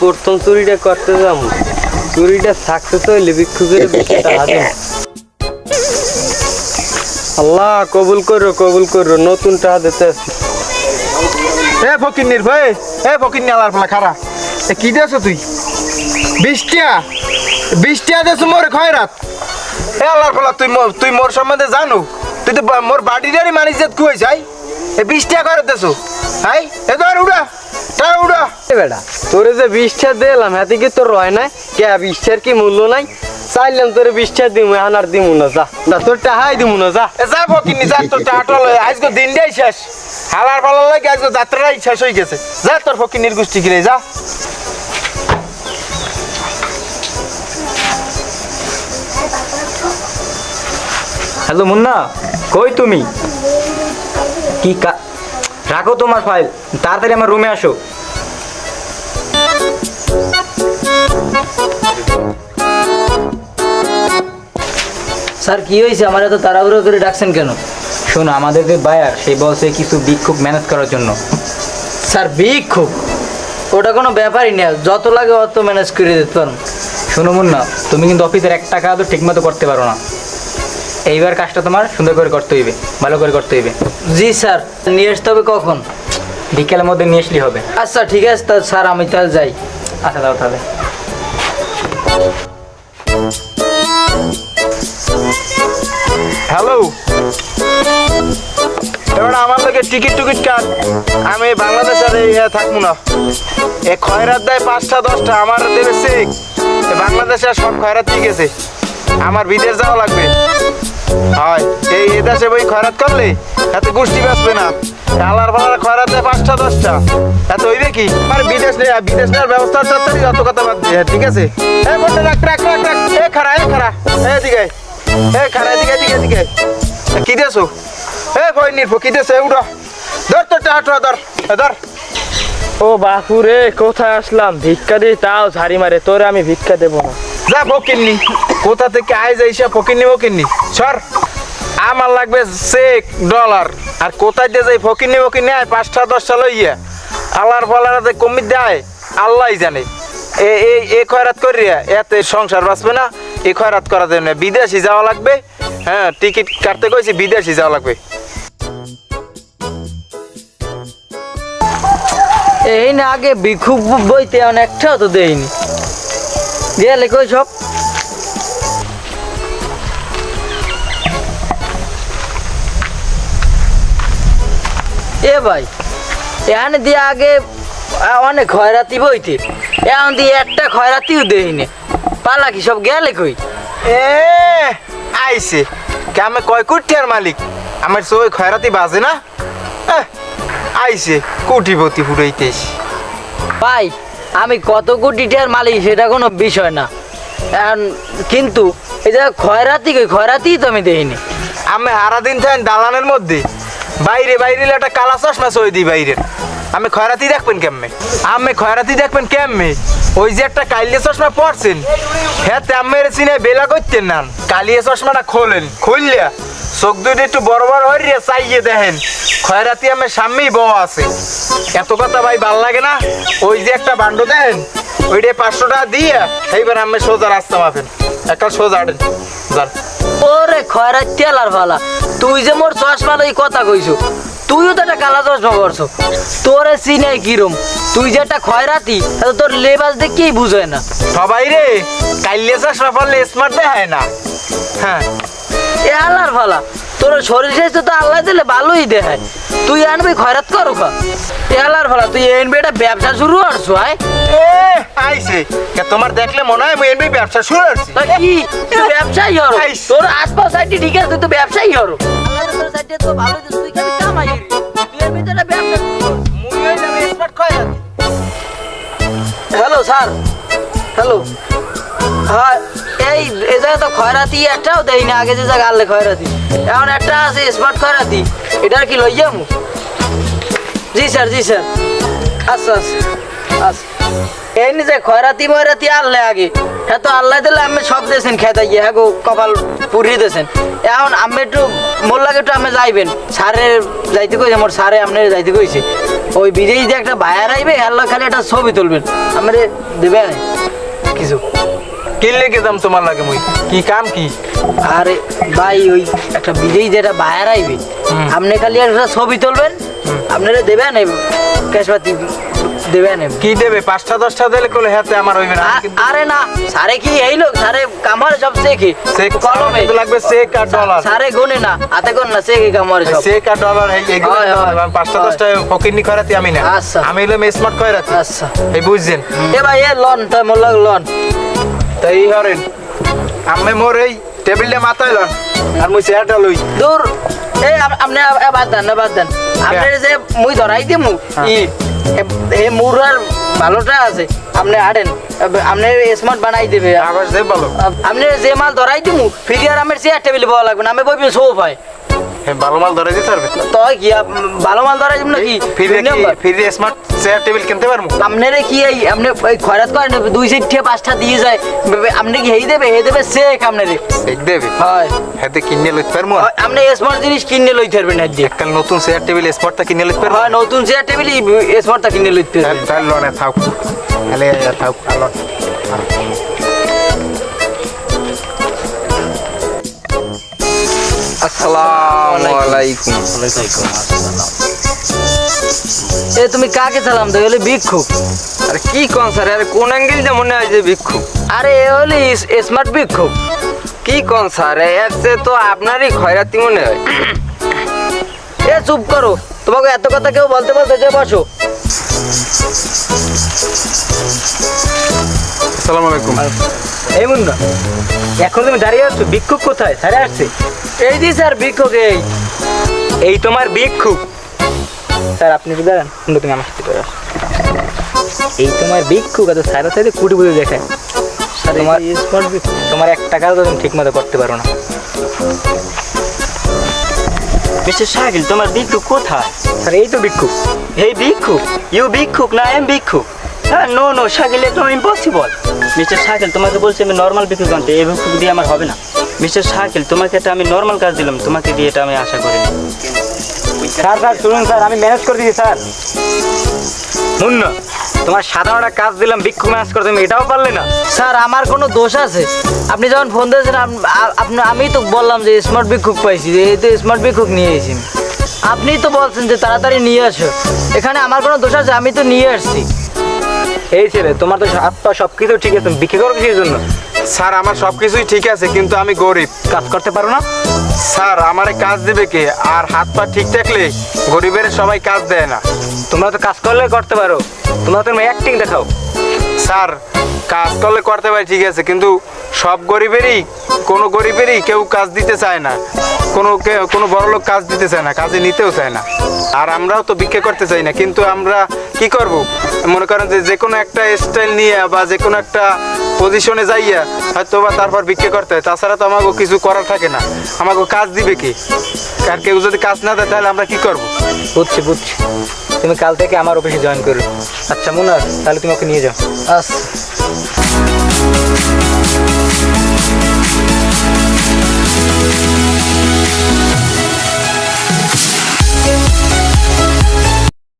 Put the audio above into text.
প্রথম চুরিটা করতে যাব চুরিটা সাকসেস হইলে ভিক্ষুকের আল্লাহ, কবুল করো কবুল করো, নতুন টাকা দিতে। এ ফকির নির্ভয় এ ফকির নিয়ালার ফেলা খারা এ কি দেছো তুই? বিশটিয়া বিশটিয়া দেছো মোর খয়রাত? এ আল্লাহর ফলা তুই তুই মোর সম্বন্ধে জানো। তুই তো মোর বাড়িটারই মানিস যে কুয়ে যাই এ বিশটিয়া করে দেছো হাই এ ধর, উড়া। বেটা তোরে যে বিশটা দিলাম হাতে কি তোর রয় নাই? কে বিশটার কি মূল্য নাই? চাইলাম তোরে বিশটা দিমু এখন আর দিমু না যা। না তোর টাকাই দিমু না যা। যা যা তোর আজকে দিনটাই শেষ। হালার ফালার লাগে আজকে যাত্রাটাই শেষ হয়ে গেছে। যা তোর কিনে যা। হ্যালো মুন্না কই তুমি? কি কা রাখো তোমার ফাইল তাড়াতাড়ি আমার রুমে আসো। স্যার, কি হয়েছে? আমার এত তাড়াহুড়ো করে ডাকছেন কেন? শোনো আমাদের যে বায়ার, সেই বলছে কিছু বিক্ষোভ ম্যানেজ করার জন্য। স্যার, বিক্ষোভ? ওটা কোনো ব্যাপারই না। যত লাগে অত ম্যানেজ করে দিতে পারুন শোনো, মুন্না, তুমি কিন্তু অফিসের এক টাকা তো ঠিকমতো করতে পারো না। এইবার কাজটা তোমার সুন্দর করে করতে হইবে, ভালো করে করতে হইবে। জি, স্যার। নিয়ে আসতে হবে কখন? বিকেলের মধ্যে নিয়ে আসলেই হবে। আচ্ছা ঠিক আছে স্যার, আমি তাহলে যাই। আচ্ছা দাও তাহলে। হ্যালো এবার আমার লোকে টিকিট টুকিট কাট। আমি বাংলাদেশের ইয়ে থাকব না। এ খয়রাত দেয় পাঁচটা, দশটা, আমার দেবে চেক বাংলাদেশে আর সব খয়রাত ঠিক আছে। আমার বিদেশ যাওয়া লাগবে। হয়, এই এদেশে বই খয়রাত করলে এত গোষ্ঠী বাঁচবে না। ফালার খয়রাত দেয় পাঁচটা দশটা। এত হইবে কি? আর বিদেশ নেই বিদেশ নেওয়ার ব্যবস্থা তাড়াতাড়ি অত কথা বাদ দিয়ে ঠিক আছে? এ বলতে রাখ রাখ রাখ রাখ। এ খারা এ খারা এদিকে এ খারা এদিকে এদিকে এ, কি দেছো এ কি দেছো ধর তোর টাটা ধর। ধর। ও বাপু রে কোথায় আসলাম? ভিক্ষা দিয়ে তাও ঝাড়ি মারে। তোরে আমি ভিক্ষা দেবো না। যা ফকিননি। কোথা থেকে আয় যাই সে ফকিননি ফকিননি। সর। আমার লাগবে চেক ডলার আর কোথায় দিয়ে যাই ফকিননি ফকিননি আয়, পাঁচটা, দশটা লইয়া। আল্লাহর ফলারাতে কমি দেয় আল্লাহই জানে। এই এ খয়রাত করিয়া, এতে সংসার বাঁচবে না, এ খয়রাত করা যাবে না বিদেশি যাওয়া লাগবে। হ্যাঁ টিকিট কাটতে কইছি বিদেশি যাওয়া লাগবে। এই না আগে বিক্ষোভ বইতে অনেকটাও তো দেয়নি গেলে কই সব? এ ভাই এখানে দিয়ে আগে অনেক খয়রাতি বইতে। এখন দিয়ে একটা খয়রাতিও দেয়নি। পালা কি সব গেলে কই? এ আইছে। কে আমি কয় কুটিয়ার মালিক? আমার সবাই খয়রাতি বাজে না? আইছে কুটিপতি ফুটাইতেছি ভাই আমি কত কোটি টাকার মালিক সেটা কোনো বিষয় না। কিন্তু এই যে খয়রাতি কই খয়রাতি তো আমি দেখিনি আমি সারাদিন থাকেন দালানের মধ্যে। বাইরে বাইরে একটা কালা চশমা সই দিই বাইরের আমি খয়রাতি দেখবেন কেমনে? আমি খয়রাতি দেখবেন কেমনে? ওই যে একটা কালিয়া চশমা পড়ছেন হ্যাঁ তেমের চিনে বেলা করতেন না। কালিয়া চশমাটা খোলেন, খুললিয়া। চোখ দুইটা একটু বড় বড় হরিয়া চাইয়ে দেখেন। খয়রাতি আমার সামনেই বউ আছে। এত কথা ভাই ভালো লাগে না? ওই যে একটা বান্ড দেখেন ওইটা পাঁচশো টাকা দিয়ে, এইবার আমি সোজা রাস্তা মাফেন একটা সোজা যান। ওরে খয়রাত তেলার ফালা তুই যে মোর চশমা লই কথা কইছো তুইও তো একটা কালা চশমা করছ তোরে চিনাই কিরম? তুই যে একটা খয়রাতি তাহলে তোর লেবাস দেখেই বুঝায় না? সবাই রে কাইলে চশমা পরলে স্মার্ট দেখায় না। হ্যাঁ। এ আল্লাহর ফালা তোর শরীর স্বাস্থ্য তো আল্লাহ দিলে ভালোই দেখায়। তুই আনবি খয়রাত করো খা। আল্লাহর ফালা তুই এনবি এটা ব্যবসা শুরু করছ আয়। এ আইছে। তোমার দেখলে মনে হয় আমি এমনি ব্যবসা শুরু করছি। তা কি? তুই ব্যবসায়ী হরো। তোর আশপাশ সাইডে ঠিক আছে তুই তো ব্যবসায়ী হরো। আল্লাহর তোর সাইডে তো ভালো তুই খালি কামাই তুই এর ভিতরে ব্যবসা মুই হই যাবে স্মার্ট খয়াত হ্যালো স্যার হ্যালো হ্যাঁ এই এই জায়গায় তো খয়রাতি, একটাও দেই না আগে যে জায়গা আনলে খয়রাতি। এখন একটা আছে স্মার্ট খয়রাতি। এটার কি লইয়া মু? জি স্যার জি স্যার। আচ্ছা আচ্ছা আচ্ছা। এই নিজে খয়রাতি, ময়রাতি আল্লাহ আগে। হ্যাঁ তো আল্লাহ দিলে আমি সব দেছেন খেতে গিয়ে হ্যাঁ গো, কপাল পুরি দেছেন এখন আমি একটু মোল্লাকে একটু আমি যাইবেন। সারে যাইতে কইছে, মোর সারে আপনি যাইতে কইছে। ওই বিদেশ দিয়ে একটা ভাইয়ার আইবে আল্লাহ খালি একটা ছবি তুলবেন। আমি দেবে না কিছু কি দাম তোমার লাগে মুই? কি কাম কি? আরে ভাই ওই একটা বিদেশ যেটা বাইরে আইবে আপনি খালি একটা ছবি তুলবেন আপনারা দেবেন ক্যাশপাতি দেবেন কি দেবে? পাঁচটা দশটা দিলে কোলে হাতে আমার হইবে না। আরে না সারে কি এই লোক? সারে কামারে সব শেখে চেক কলমে। লাগবে চেক আর ডলার সারে গুনে না হাতে গুন না শেখে কামারে সব। চেক আর ডলার এই এগুলো পাঁচটা দশটা ফকিরনি খয়রাতি আমি না। আচ্ছা। আমি হলাম স্মার্ট খয়রাতি আচ্ছা। এই বুঝছেন? এ ভাই এ লন তাই মোল্লা লন তাই হরেন আমি মোর এই টেবিলটা মাথায় লন আর মুই চেয়ারটা লই। দূর। এই আপ- আপনি বাদ দেন বাদ দেন। আপনি যে মুই ধরাই দিমু ই এ- এ মুরার ভালোটা আছে। আপনি আড়েন আপনি স্মার্ট বানাই দেবে। যে বলো আপনি যে মাল ধরাই দিমু ফিরিয়ার আমার চেয়ার টেবিল পাওয়া লাগবে না আমি বইবি সোফায় হ্যাঁ ভালো মাল ধরে দিতে পারবে? তো কি ভালো মাল ধরাই দিব নাকি? ফিরে স্মার্ট চেয়ার টেবিল কিনতে পারব? আপনারে কি এই আপনি খয়রাত করেন দুই সিট থেকে পাঁচটা দিয়ে যায়। আপনি কি হেই দেবে? হে দেবে সেক আপনারে। চেক দেবে? হয়। হাতে কিনে লইতে পারব? আপনি স্মার্ট জিনিস কিনে লইতে পারবেন না দিয়ে কাল নতুন চেয়ার টেবিল স্মার্টটা কিনে লইতে পারব? হয় নতুন চেয়ার টেবিল স্মার্টটা কিনে লইতে পারবেন। তাহলে লনে থাক। তাহলে থাক আলো আসসালামু আলাইকুম। এ তুমি কাকে সালাম দেবে হলে ভিক্ষুক আরে কি কোন স্যার? আরে কোন অ্যাঙ্গেল যে মনে হয় যে ভিক্ষু? আরে এ হলে স্মার্ট ভিক্ষুক কি কোন স্যার? এর তো আপনারই খয়রাতি মনে হয়। এ চুপ করো। তোমাকে এত কথা কেউ বলতে বলতে যে বসো। আসসালামু আলাইকুম। এই মুন্না এখন তুমি দাঁড়িয়ে আছো ভিক্ষুক কোথায়? স্যারে আসছে। এই দি স্যার ভিক্ষুক এই। এই তোমার ভিক্ষুক। স্যার আপনি একটু দাঁড়ান তুমি আমার সাথে করে আসো। এই তোমার ভিক্ষুক এত স্যারের সাথে কুটি বুঝে দেখায় তোমার তোমার এক টাকাও তো তুমি ঠিক মতো করতে পারো না। মিস্টার শাকিল তোমার ভিক্ষুক কোথায়? স্যার এই তো ভিক্ষুক। এই ভিক্ষুক? ইউ ভিক্ষুক না এম ভিক্ষুক? হ্যাঁ নো নো শাকিল একদম ইম্পসিবল মিস্টার শাকিল তোমাকে বলছি আমি নর্মাল ভিক্ষুক আনতে এই ভিক্ষুক দিয়ে আমার হবে না। মিস্টার শাকিল তোমাকে এটা আমি নর্মাল কাজ দিলাম তোমাকে দিয়ে এটা আমি আশা করিনি। স্যার স্যার শুনুন স্যার আমি ম্যানেজ করে দিচ্ছি স্যার। মুন্না তোমার সাধারণ একটা কাজ দিলাম ভিক্ষুক ম্যাচ করে তুমি এটাও পারলে না। স্যার আমার কোনো দোষ আছে। আপনি যখন ফোন দিয়েছেন আপনি আমি তো বললাম যে স্মার্ট ভিক্ষুক পাইছি যে এই তো স্মার্ট ভিক্ষুক নিয়ে এসেছি। আপনি তো বলছেন যে তাড়াতাড়ি নিয়ে আসো। এখানে আমার কোনো দোষ আছে আমি তো নিয়ে আসছি। এই ছেলে তোমার তো হাত পা সব কিছু ঠিক আছে তুমি বিক্রি করো কিছুর জন্য? স্যার, আমার সব কিছুই ঠিক আছে, কিন্তু আমি গরিব। কাজ করতে পারো না? স্যার, আমার কাজ দিবে কে? আর হাত পা ঠিক থাকলে গরিবের সবাই কাজ দেয় না। তোমরা তো কাজ করলে করতে পারো। তোমরা তো অ্যাক্টিং দেখাও। স্যার, কাজ করলে করতে পারি, ঠিক আছে, কিন্তু সব গরিবেরই, কোনো গরিবেরই কেউ কাজ দিতে চায় না। কোনো কে- কোনো বড় লোক কাজ দিতে চায় না কাজে নিতেও চায় না। আর আমরাও তো ভিক্ষে করতে চাই না কিন্তু আমরা কি করব? মনে করেন যে যে কোনো একটা স্টাইল নিয়ে বা যে কোনো একটা পজিশনে যাইয়া হয়তো বা তারপর ভিক্ষে করতে হয়। তাছাড়া তো আমাকে কিছু করার থাকে না। আমাকে কাজ দিবে কি? আর কেউ যদি কাজ না দেয় তাহলে আমরা কি করব? বুঝছি বুঝছি। তুমি কাল থেকে আমার অফিসে জয়েন করো। আচ্ছা মুনার তাহলে তুমি ওকে নিয়ে যাও। আচ্ছা